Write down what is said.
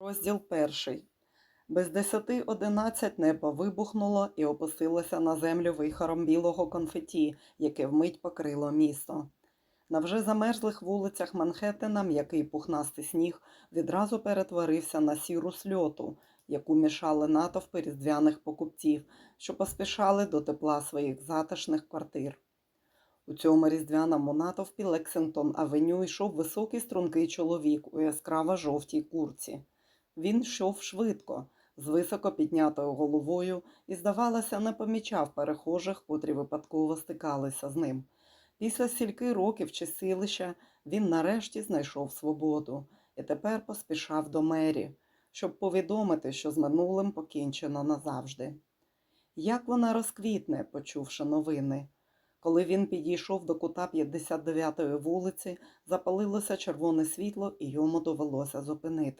Розділ перший. Без десяти одинадцять небо вибухнуло і опустилося на землю вихором білого конфеті, яке вмить покрило місто. На вже замерзлих вулицях Манхеттена м'який пухнастий сніг відразу перетворився на сіру сльоту, яку мішали натовпи різдвяних покупців, що поспішали до тепла своїх затишних квартир. У цьому різдвяному натовпі Лексингтон Авеню йшов високий стрункий чоловік у яскраво жовтій курці. Він йшов швидко, з високо піднятою головою і, здавалося, не помічав перехожих, котрі випадково стикалися з ним. Після стільки років чисилища він нарешті знайшов свободу і тепер поспішав до мері, щоб повідомити, що з минулим покінчено назавжди. Як вона розквітне, почувши новини. Коли він підійшов до кута 59-ї вулиці, запалилося червоне світло, і йому довелося зупинити.